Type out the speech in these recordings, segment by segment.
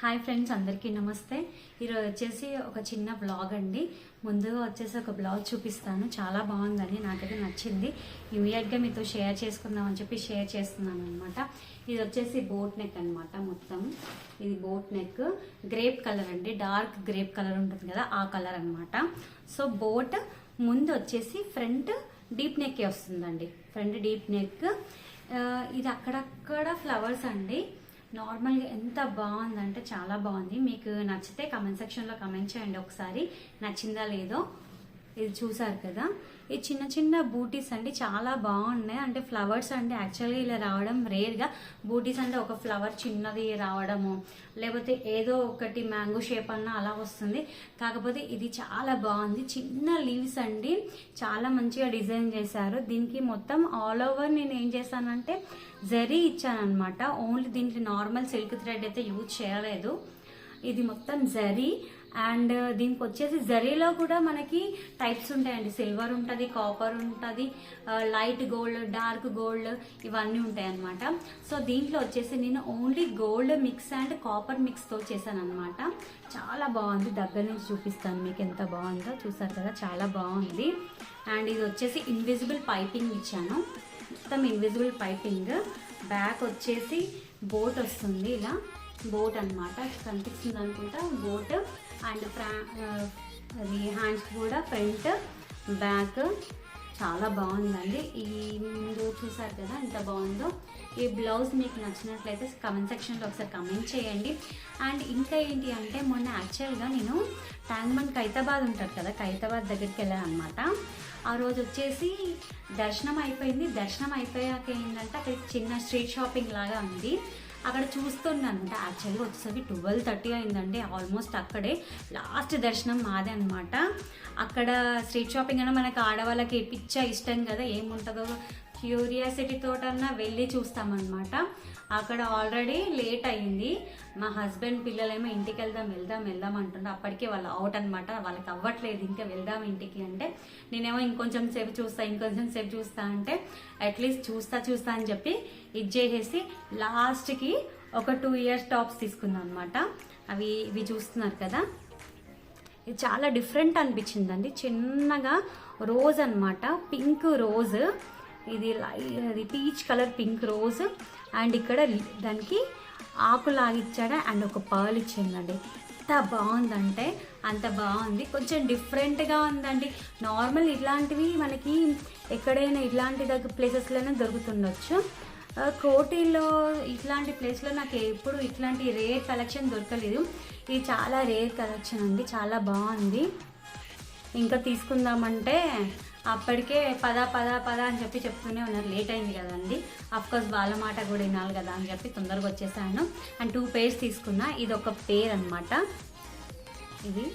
Hi friends అందరికీ నమస్తే. ఈరోజు వచ్చేసి ఒక చిన్న బ్లాగ్ అండి. ముందుగా వచ్చేసి ఒక బ్లాగ్ చూపిస్తాను. చాలా బాగుందండి. నాకైతే నచ్చింది. ఇమీడియట్గా మీతో షేర్ చేసుకుందామని చెప్పి షేర్ చేస్తున్నాను అనమాట ఇది వచ్చేసి బోట్ నెక్ అనమాట మొత్తం. ఇది బోట్ నెక్ గ్రేప్ కలర్ అండి. డార్క్ గ్రేప్ కలర్ ఉంటుంది కదా ఆ కలర్ అనమాట సో బోట్ ముందు వచ్చేసి ఫ్రంట్ డీప్ నెక్ వస్తుందండి. ఫ్రంట్ డీప్ నెక్ ఇది అక్కడక్కడ ఫ్లవర్స్ అండి. నార్మల్గా ఎంత బాగుందంటే చాలా బాగుంది. మీకు నచ్చితే కమెంట్ సెక్షన్లో కమెంట్ చేయండి ఒకసారి. నచ్చిందా లేదో ఇది చూసారు కదా. ఈ చిన్న చిన్న బూటీస్ అండి చాలా బాగున్నాయి. అంటే ఫ్లవర్స్ అంటే యాక్చువల్గా ఇలా రావడం రేర్గా బూటీస్ అంటే ఒక ఫ్లవర్ చిన్నది రావడము లేకపోతే ఏదో ఒకటి మ్యాంగో షేప్ అన్న అలా వస్తుంది. కాకపోతే ఇది చాలా బాగుంది. చిన్న లీవ్స్ అండి చాలా మంచిగా డిజైన్ చేశారు. దీనికి మొత్తం ఆల్ ఓవర్ నేను ఏం చేశానంటే జరీ ఇచ్చానమాట ఓన్లీ దీనికి నార్మల్ సిల్క్ థ్రెడ్ అయితే యూజ్ చేయలేదు. ఇది మొత్తం జరీ. అండ్ దీనికి వచ్చేసి జరీలో కూడా మనకి టైప్స్ ఉంటాయండి. సిల్వర్ ఉంటుంది కాపర్ ఉంటుంది లైట్ గోల్డ్ డార్క్ గోల్డ్ ఇవన్నీ ఉంటాయి అనమాట సో దీంట్లో వచ్చేసి నేను only gold mix and copper మిక్స్తో చేశాను అనమాట చాలా బాగుంది. దగ్గర నుంచి చూపిస్తాను మీకు ఎంత బాగుందో. చూసారు కదా చాలా బాగుంది. అండ్ ఇది వచ్చేసి ఇన్విజిబుల్ పైపింగ్ ఇచ్చాను. మొత్తం ఇన్విజిబుల్ పైపింగ్ బ్యాక్ వచ్చేసి బోట్ వస్తుంది ఇలా. బోట్ అన్నమాట. కనిపిస్తుంది అనుకుంటా. బోట్ అండ్ ఫ్రా అది హ్యాండ్స్ కూడా ఫ్రంట్ బ్యాక్. చాలా బాగుందండి. ఈ ముందు చూసారు కదా ఎంత బాగుందో. ఈ బ్లౌజ్ మీకు నచ్చినట్లయితే కమెంట్ సెక్షన్లో ఒకసారి కమెంట్ చేయండి. అండ్ ఇంకా ఏంటి అంటే మొన్న యాక్చువల్గా నేను ట్యాంక్మండ్ ఖైతాబాద్ ఉంటారు కదా ఖైతాబాద్ దగ్గరికి వెళ్ళాను అనమాట ఆ రోజు వచ్చేసి దర్శనం అయిపోయింది. దర్శనం అయిపోయాక ఏంటంటే అక్కడ చిన్న స్ట్రీట్ షాపింగ్ లాగా ఉంది. అక్కడ చూస్తున్నానంట యాక్చువల్గా వచ్చేసరికి ట్వెల్వ్ థర్టీ అయిందండి. ఆల్మోస్ట్ అక్కడే. లాస్ట్ దర్శనం మాదే అనమాట అక్కడ స్ట్రీట్ షాపింగ్ అంటే మనకి ఆడవాళ్ళకి పిచ్చ ఇష్టం కదా ఏముంటుందో క్యూరియాసిటీ తోటన్నా వెళ్ళి చూస్తామన్నమాట. అక్కడ ఆల్రెడీ లేట్ అయింది మా హస్బెండ్ పిల్లలేమో ఇంటికి వెళ్దాం వెళ్దాం వెళ్దాం అంటుండే. అప్పటికే వాళ్ళు అవుట్ అనమాట వాళ్ళకి అవ్వట్లేదు. ఇంకా వెళ్దాం ఇంటికి అంటే నేనేమో ఇంకొంచెం సేపు చూస్తా ఇంకొంచెం సేపు చూస్తా అంటే అట్లీస్ట్ చూస్తా చూస్తా అని చెప్పి ఇది చేసేసి లాస్ట్కి ఒక టూ ఇయర్స్ టాప్స్ తీసుకున్నాను అనమాట అవి ఇవి చూస్తున్నారు కదా. ఇది చాలా డిఫరెంట్ అనిపించిందండి. చిన్నగా రోజ్ అన్నమాట. పింక్ రోజ్ ఇది లై- ఇది peach colour pink rose and ఇక్కడ దానికి ఆకు ఇచ్చాడు అండ్ ఒక పర్ల్ ఇచ్చిందండి. ఎంత బాగుందంటే అంత బాగుంది. కొంచెం డిఫరెంట్గా ఉందండి. నార్మల్ ఇట్లాంటివి మనకి ఎక్కడైనా ఇట్లాంటి దగ్గర ప్లేసెస్లోనే దొరుకుతుండొచ్చు. ఆ, కోటిలో ఇట్లాంటి ప్లేస్లో నాకు ఎప్పుడు ఇట్లాంటి రేర్ కలెక్షన్ దొరకలేదు. ఇది చాలా రేర్ కలెక్షన్ అండి. చాలా బాగుంది. ఇంకా తీసుకుందామంటే అప్పటికే పద పద పద అని చెప్పి చెప్తూనే ఉన్నారు. లేట్ అయింది కదండి. కోర్స్ వాళ్ళ మాట కూడా వినాలి కదా అని చెప్పి తొందరగా వచ్చేసాను. అండ్ టూ పేర్స్ తీసుకున్నా. ఇది ఒక పేర్ అనమాట ఇది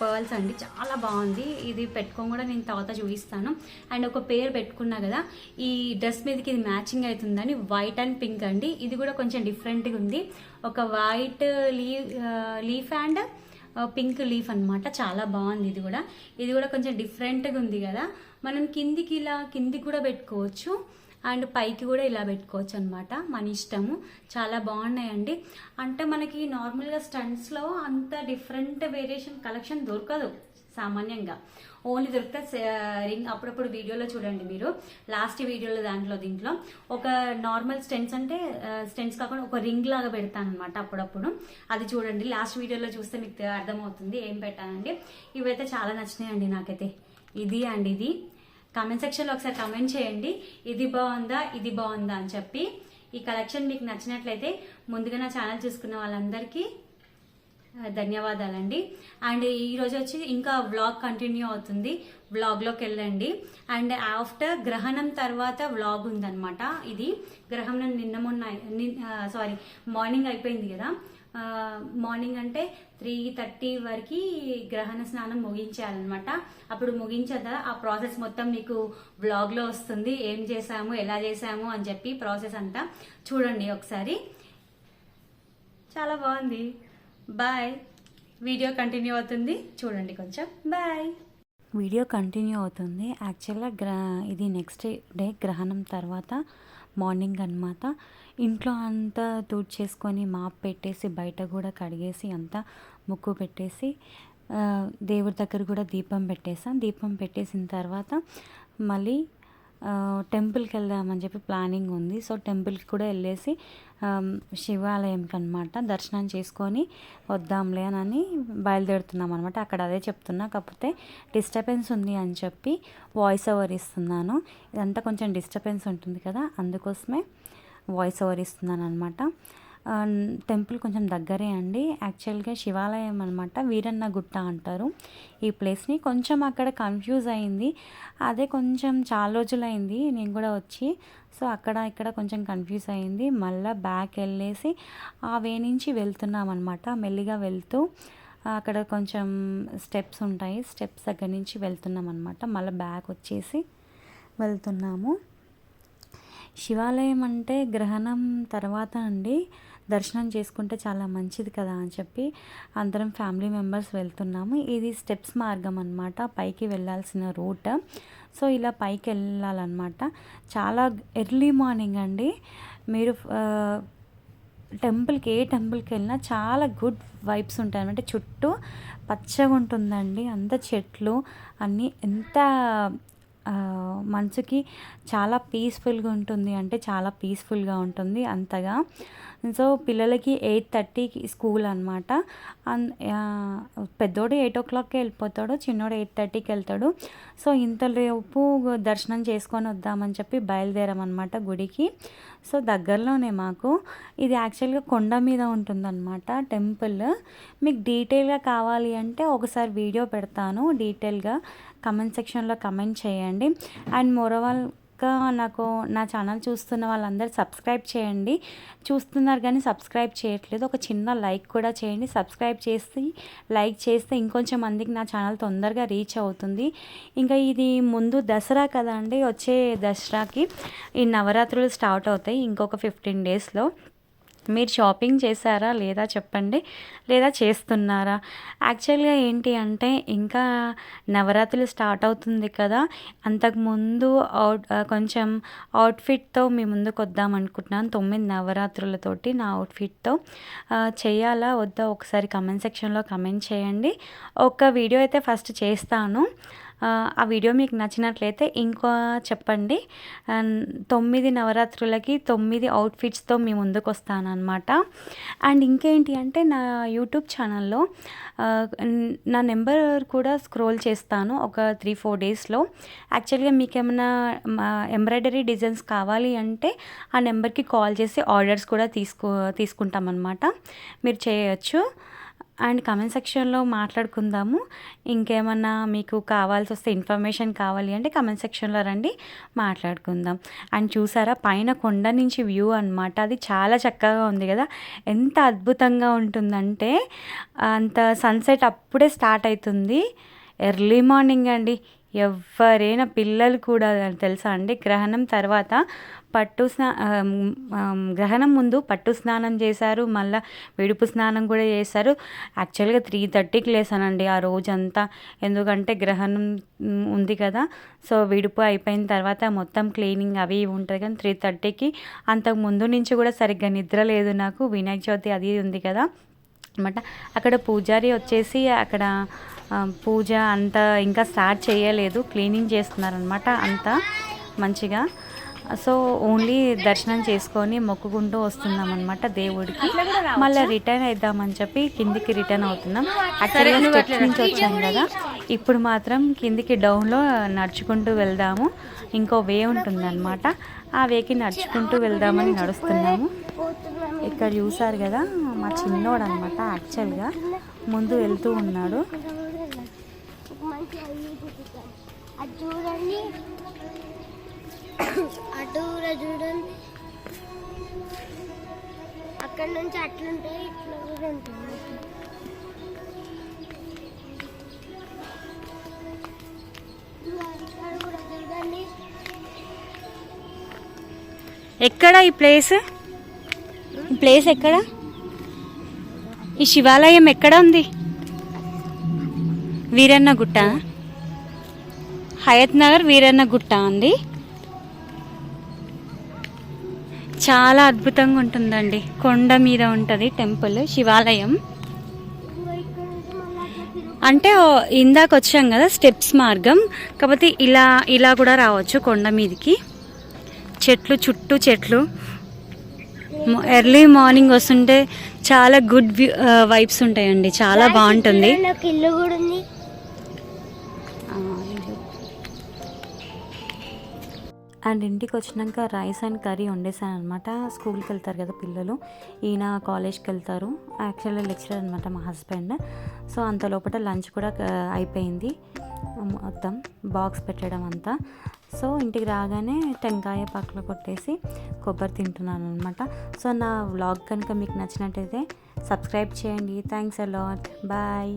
పర్ల్స్ అండి. చాలా బాగుంది. ఇది పెట్టుకొని కూడా నేను తర్వాత చూపిస్తాను. అండ్ ఒక పేరు పెట్టుకున్నా కదా ఈ డ్రెస్ మీదకి ఇది మ్యాచింగ్ అవుతుందని వైట్ అండ్ పింక్ అండి. ఇది కూడా కొంచెం డిఫరెంట్గా ఉంది. ఒక వైట్ లీ లీఫ్ అండ్ పింక్ లీఫ్ అన్నమాట. చాలా బాగుంది ఇది కూడా. ఇది కూడా కొంచెం డిఫరెంట్గా ఉంది కదా. మనం కిందికి ఇలా కిందికి కూడా పెట్టుకోవచ్చు. అండ్ పైకి కూడా ఇలా పెట్టుకోవచ్చు అనమాట మన ఇష్టము. చాలా బాగున్నాయండి. అంటే మనకి నార్మల్గా స్టంట్స్లో అంత డిఫరెంట్ వేరియేషన్ కలెక్షన్ దొరకదు. సామాన్యంగా. ఓన్లీ దొరికితే రింగ్ అప్పుడప్పుడు వీడియోలో చూడండి మీరు. లాస్ట్ వీడియోలో దాంట్లో దీంట్లో ఒక నార్మల్ స్టెన్స్ అంటే స్టెన్స్ కాకుండా ఒక రింగ్ లాగా పెడతాను అనమాట అప్పుడప్పుడు. అది చూడండి. లాస్ట్ వీడియోలో చూస్తే మీకు అర్థమవుతుంది ఏం పెట్టానండి. ఇవైతే చాలా నచ్చినాయండి నాకైతే. ఇది అండి ఇది. కామెంట్ సెక్షన్లో ఒకసారి కమెంట్ చేయండి. ఇది బాగుందా? ఇది బాగుందా? అని చెప్పి. ఈ కలెక్షన్ మీకు నచ్చినట్లయితే ముందుగా నా ఛానల్ చూసుకున్న వాళ్ళందరికీ ధన్యవాదాలండి. అండ్ ఈరోజు వచ్చి ఇంకా వ్లాగ్ కంటిన్యూ అవుతుంది. వ్లాగ్లోకి వెళ్ళండి. అండ్ ఆఫ్టర్ గ్రహణం తర్వాత వ్లాగ్ ఉందన్నమాట. ఇది గ్రహణం నిన్న మొన్న సారీ మార్నింగ్ అయిపోయింది కదా. మార్నింగ్ అంటే త్రీ థర్టీ వరకు గ్రహణ స్నానం ముగించాలన్నమాట అప్పుడు ముగించదా ఆ ప్రాసెస్ మొత్తం మీకు వ్లాగ్లో వస్తుంది. ఏం చేసాము ఎలా చేసాము అని చెప్పి ప్రాసెస్ అంతా చూడండి ఒకసారి. చాలా బాగుంది. బాయ్ వీడియో కంటిన్యూ అవుతుంది. చూడండి కొంచెం. బాయ్ వీడియో కంటిన్యూ అవుతుంది. యాక్చువల్గా గ్ర ఇది నెక్స్ట్ డే గ్రహణం తర్వాత మార్నింగ్ అనమాట ఇంట్లో అంతా చేసుకొని మాప్ పెట్టేసి బయట కూడా కడిగేసి అంతా ముక్కు పెట్టేసి దేవుడి దగ్గర కూడా దీపం పెట్టేసాం. దీపం పెట్టేసిన తర్వాత మళ్ళీ టెంపుల్కి వెళ్దామని చెప్పి ప్లానింగ్ ఉంది. సో టెంపుల్కి కూడా వెళ్ళేసి శివాలయంకి అనమాట దర్శనం చేసుకొని వద్దాంలే అని బయలుదేరుతున్నాం అనమాట అక్కడ అదే చెప్తున్నా. కాకపోతే డిస్టర్బెన్స్ ఉంది అని చెప్పి వాయిస్ ఓవర్ ఇస్తున్నాను. ఇదంతా కొంచెం డిస్టర్బెన్స్ ఉంటుంది కదా అందుకోసమే వాయిస్ ఓవర్ ఇస్తున్నాను అనమాట టెంపుల్ కొంచెం దగ్గరే అండి. యాక్చువల్గా శివాలయం అనమాట వీరన్న గుట్ట అంటారు. ఈ ప్లేస్ని కొంచెం అక్కడ కన్ఫ్యూజ్ అయింది. అదే కొంచెం చాలా రోజులైంది నేను కూడా వచ్చి. సో అక్కడ ఇక్కడ కొంచెం కన్ఫ్యూజ్ అయింది. మళ్ళీ బ్యాక్ వెళ్ళేసి ఆ వే నుంచి వెళ్తున్నాం అనమాట మెల్లిగా వెళ్తూ. అక్కడ కొంచెం స్టెప్స్ ఉంటాయి స్టెప్స్ దగ్గర నుంచి వెళ్తున్నాం అనమాట మళ్ళీ బ్యాక్ వచ్చేసి వెళ్తున్నాము. శివాలయం అంటే గ్రహణం తర్వాత అండి. దర్శనం చేసుకుంటే చాలా మంచిది కదా అని చెప్పి అందరం ఫ్యామిలీ మెంబర్స్ వెళ్తున్నాము. ఇది స్టెప్స్ మార్గం అనమాట పైకి వెళ్ళాల్సిన రూట్. సో ఇలా పైకి వెళ్ళాలన్నమాట. చాలా ఎర్లీ మార్నింగ్ అండి. మీరు టెంపుల్కి ఏ టెంపుల్కి వెళ్ళినా చాలా గుడ్ వైబ్స్ ఉంటాయి అంటే చుట్టూ పచ్చగా ఉంటుందండి అంత చెట్లు అన్నీ ఎంత మనసుకి చాలా పీస్ఫుల్గా ఉంటుంది. అంటే చాలా పీస్ఫుల్గా ఉంటుంది అంతగా. సో పిల్లలకి ఎయిట్ థర్టీకి స్కూల్ అనమాట పెద్దోడు ఎయిట్ ఓ క్లాక్కి వెళ్ళిపోతాడు చిన్నోడు ఎయిట్ థర్టీకి వెళ్తాడు. సో ఇంతలోపు దర్శనం చేసుకొని వద్దామని చెప్పి బయలుదేరామన్నమాట గుడికి. సో దగ్గరలోనే మాకు. ఇది యాక్చువల్గా కొండ మీద ఉంటుందన్నమాట టెంపుల్. మీకు డీటెయిల్గా కావాలి అంటే ఒకసారి వీడియో పెడతాను. డీటెయిల్గా కమెంట్ సెక్షన్లో కమెంట్ చేయండి. అండ్ ఇంకా నాకు నా ఛానల్ చూస్తున్న వాళ్ళందరూ సబ్స్క్రైబ్ చేయండి. చూస్తున్నారు కానీ సబ్స్క్రైబ్ చేయట్లేదు. ఒక చిన్న లైక్ కూడా చేయండి. సబ్స్క్రైబ్ చేసి లైక్ చేస్తే ఇంకొంచెం మందికి నా ఛానల్ తొందరగా రీచ్ అవుతుంది. ఇంకా ఇది ముందు దసరా కదా అండి వచ్చే దసరాకి ఈ నవరాత్రులు స్టార్ట్ అవుతాయి ఇంకొక ఫిఫ్టీన్ డేస్లో. మీరు షాపింగ్ చేశారా లేదా చెప్పండి లేదా చేస్తున్నారా? యాక్చువల్గా ఏంటి అంటే ఇంకా నవరాత్రులు స్టార్ట్ అవుతుంది కదా అంతకుముందు అవుట్ కొంచెం అవుట్ఫిట్తో మీ ముందుకు వద్దాం అనుకుంటున్నాను తొమ్మిది నవరాత్రులతోటి నా అవుట్ఫిట్తో. చేయాలా వద్దా? ఒకసారి కమెంట్ సెక్షన్లో కమెంట్ చేయండి. ఒక వీడియో అయితే ఫస్ట్ చేస్తాను. ఆ, వీడియో మీకు నచ్చినట్లయితే ఇంకో చెప్పండి. తొమ్మిది నవరాత్రులకి తొమ్మిది అవుట్ఫిట్స్తో మీ ముందుకు వస్తాను అనమాట అండ్ ఇంకేంటి అంటే నా యూట్యూబ్ ఛానల్లో నా నెంబర్ కూడా స్క్రోల్ చేస్తాను ఒక త్రీ ఫోర్ డేస్లో. యాక్చువల్గా మీకు ఏమైనా ఎంబ్రాయిడరీ డిజైన్స్ కావాలి అంటే ఆ నెంబర్కి కాల్ చేసి ఆర్డర్స్ కూడా తీసుకో తీసుకుంటామన్నమాట. మీరు చేయొచ్చు. అండ్ కమెంట్ సెక్షన్లో మాట్లాడుకుందాము. ఇంకేమన్నా మీకు కావాల్సి వస్తే ఇన్ఫర్మేషన్ కావాలి అంటే కమెంట్ సెక్షన్లో రండి మాట్లాడుకుందాం. అండ్ చూసారా పైన కొండ నుంచి వ్యూ అనమాట అది చాలా చక్కగా ఉంది కదా. ఎంత అద్భుతంగా ఉంటుందంటే అంత సన్సెట్ అప్పుడే స్టార్ట్ అవుతుంది. ఎర్లీ మార్నింగ్ అండి. ఎవరైనా పిల్లలు కూడా తెలుసా అండి? గ్రహణం తర్వాత పట్టు స్నా గ్రహణం ముందు పట్టు స్నానం చేశారు మళ్ళీ విడుపు స్నానం కూడా చేశారు. యాక్చువల్గా త్రీ థర్టీకి లేసానండి ఆ రోజంతా. ఎందుకంటే గ్రహణం ఉంది కదా. సో విడుపు అయిపోయిన తర్వాత మొత్తం క్లీనింగ్ అవి ఇవి ఉంటుంది కానీ త్రీ థర్టీకి అంతకు ముందు నుంచి కూడా సరిగ్గా నిద్ర లేదు నాకు. వినాయక చవితి అది ఉంది కదా. అనమాట అక్కడ పూజారి వచ్చేసి అక్కడ పూజ అంతా ఇంకా స్టార్ట్ చేయలేదు క్లీనింగ్ చేస్తున్నారనమాట అంతా మంచిగా. సో ఓన్లీ దర్శనం చేసుకొని మొక్కుకుంటూ వస్తున్నాం అనమాట దేవుడికి. మళ్ళీ రిటర్న్ అయిద్దామని చెప్పి కిందికి రిటర్న్ అవుతున్నాం. యాక్చువల్గా స్టెప్స్ నుంచి వచ్చాం కదా. ఇప్పుడు మాత్రం కిందికి డౌన్లో నడుచుకుంటూ వెళ్దాము. ఇంకో వే ఉంటుందన్నమాట. ఆ వేకి నడుచుకుంటూ వెళ్దామని నడుస్తున్నాము. ఇక్కడ చూసారు కదా మా చిన్నోడు అనమాట యాక్చువల్గా ముందు వెళ్తూ ఉన్నాడు. అది చూడండి అటు చూడండి అక్కడ నుంచి అట్లుంటాయి ఇట్లా కూడా ఉంటుంది. చూడండి ఎక్కడ ఈ ప్లేస్? ఈ ప్లేస్ ఎక్కడ? ఈ శివాలయం ఎక్కడ ఉంది? వీరన్న గుట్ట. హయత్ నగర్ వీరన్న గుట్ట అండి. చాలా అద్భుతంగా ఉంటుందండి. కొండ మీద ఉంటుంది టెంపుల్ శివాలయం. అంటే ఇందాక వచ్చాం కదా స్టెప్స్ మార్గం. కాకపోతే ఇలా ఇలా కూడా రావచ్చు కొండ మీదకి. చెట్లు చుట్టూ చెట్లు. ఎర్లీ మార్నింగ్ వస్తుంటే చాలా గుడ్ వైబ్స్ ఉంటాయండి. చాలా బాగుంటుంది. అండ్ ఇంటికి వచ్చినాక రైస్ అండ్ కర్రీ వండేసాను అనమాట స్కూల్కి వెళ్తారు కదా పిల్లలు. ఈయన కాలేజ్కి వెళ్తారు యాక్చువల్గా లెక్చరర్ అనమాట మా హస్బెండ్. సో అంత లోపల లంచ్ కూడా అయిపోయింది. మొత్తం బాక్స్ పెట్టడం అంతా. సో ఇంటికి రాగానే టెంకాయ పక్కన కొట్టేసి కొబ్బరి తింటున్నాను అనమాట సో నా వ్లాగ్ కనుక మీకు నచ్చినట్టయితే సబ్స్క్రైబ్ చేయండి. Thanks a lot bye.